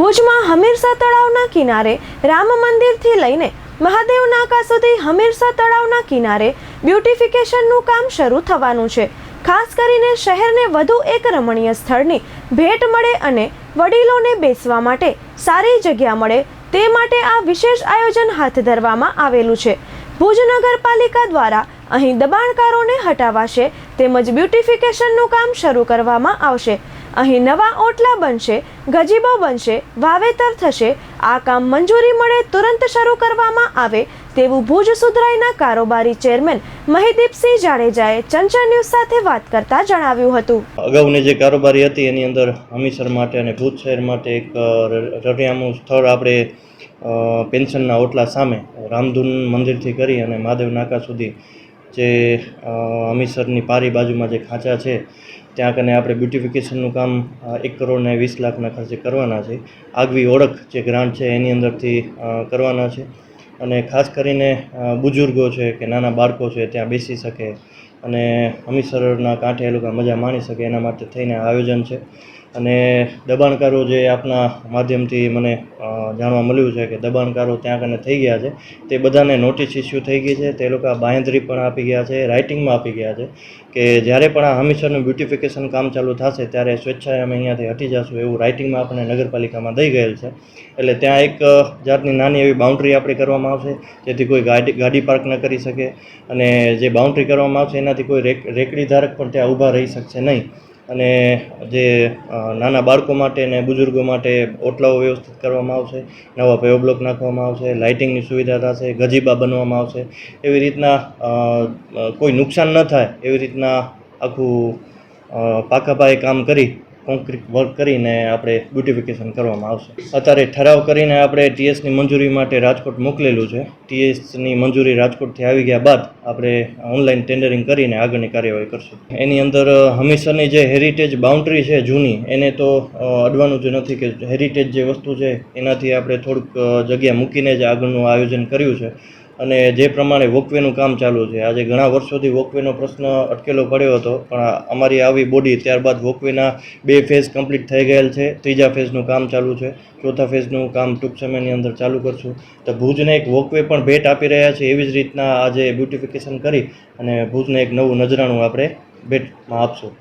ભુજમાં હમીરસા તળાવના કિનારે રામ મંદિરથી લઈને મહાદેવ નાકા સુધી હમીરસા તળાવના કિનારે બ્યુટિફિકેશનનું કામ શરૂ થવાનું છે. ખાસ કરીને શહેરને વધુ એક રમણીય સ્થળની ભેટ મળે અને વડીલોને બેસવા માટે સારી જગ્યા મળે તે માટે આ વિશેષ આયોજન હાથ ધરવામાં આવેલું છે. ભુજ નગરપાલિકા દ્વારા અહીં દબાણકારોને હટાવાશે તેમજ બ્યુટિફિકેશનનું કામ શરૂ કરવામાં આવશે. અહીં નવા ઓટલા બનશે ગજીબો બનશે વાવેતર થશે આ કામ મંજૂરી મળે તુરંત શરૂ કરવામાં આવે તેવું ભુજ સુધરાઈના કારોબારી ચેરમેન મહિદીપસિંહ જાડેજાએ ચંચળ ન્યૂઝ સાથે વાત કરતા જણાવ્યું હતું. અગાઉની જે કારોબારી હતી એની અંદર હમીસર માટે અને ભુજ શહેર માટે એક અ, સ્થળ આપણે પેન્શનના ઓટલા સામે રામધૂન મંદિરથી કરી અને મહાદેવ નાકા સુધી જે અ, પારી બાજુમાં જે ખાંચા છે ત્યાં કને આપણે બ્યુટિફિકેશનનું કામ એક કરોડ ને વીસ લાખના ખર્ચે કરવાના છે. આગવી ઓળખ જે ગ્રાન્ટ છે એની અંદરથી કરવાના છે. અને ખાસ કરીને બુઝુર્ગો છે કે નાના બાળકો છે ત્યાં બેસી શકે અને હમીસરના કાંઠે એ લોકો મજા માણી શકે એના માટે થઈને આયોજન છે. અને દબાણકારો જે આપના માધ્યમથી મને જાણવા મળ્યું છે કે દબાણકારો ત્યાં કને થઈ ગયા છે, તે બધાને નોટિસ ઇસ્યુ થઈ ગઈ છે. તે લોકો આ બાંહેધરી પણ આપી ગયા છે રાઇટિંગમાં આપી ગયા છે કે જ્યારે પણ આ હમીસરનું બ્યુટિફિકેશન કામ ચાલુ થશે ત્યારે સ્વેચ્છાએ અમે અહીંયાથી હટી જશું એવું રાઇટિંગમાં આપણને નગરપાલિકામાં દઈ ગયેલ છે. એટલે ત્યાં એક જાતની નાની એવી બાઉન્ડ્રી આપણે કરવામાં આવશે, જેથી કોઈ ગાડી ગાડી પાર્ક ન કરી શકે અને જે બાઉન્ડ્રી કરવામાં આવશે એનાથી કોઈ રેક, રેકડી ધારક પણ ત્યાં ઊભા રહી શકશે નહીં. અને જે નાના બાળકો માટે ને બુઝુર્ગો માટે ઓટલાઓ વ્યવસ્થિત કરવામાં આવશે, નવા પેવ નાખવામાં આવશે, લાઇટિંગની સુવિધા થશે, ગજીબા બનવામાં આવશે, એવી રીતના કોઈ નુકસાન ન થાય એવી રીતના આખું પાકાપાયે પાકા પાયે કામ કરી કોન્ક્રીટ વર્ક કરીને આપણે બ્યુટિફિકેશન કરવામાં આવશે. અત્યારે ઠરાવ કરીને આપણે ટીએસની મંજૂરી માટે રાજકોટ મોકલેલું છે. ટીએસની મંજૂરી રાજકોટથી આવી ગયા બાદ આપણે ઓનલાઈન ટેન્ડરિંગ કરીને આગળની કાર્યવાહી કરશું. એની અંદર હંમેશાની જે હેરિટેજ બાઉન્ડ્રી છે જૂની, એને તો અડવાનું જ નથી કે હેરિટેજ જે વસ્તુ છે, એનાથી આપણે થોડુંક જગ્યા મૂકીને જ આગળનું આયોજન કર્યું છે. અને જે પ્રમાણે વોકવેનું કામ ચાલુ છે, આજે ઘણા વર્ષોથી વોકવેનો પ્રશ્ન અટકેલો પડ્યો હતો, પણ અમારી આવી બોડી ત્યારબાદ વોકવેના બે ફેઝ કમ્પ્લીટ થઈ ગયેલ છે, ત્રીજા ફેઝનું કામ ચાલુ છે, ચોથા ફેઝનું કામ ટૂંક સમયની અંદર ચાલુ કરશું. તો ભુજને એક વોકવે પણ ભેટ આપી રહ્યા છે એવી જ રીતના આજે બ્યુટિફિકેશન કરી અને ભુજને એક નવું નજરાણું આપણે ભેટમાં આપશું.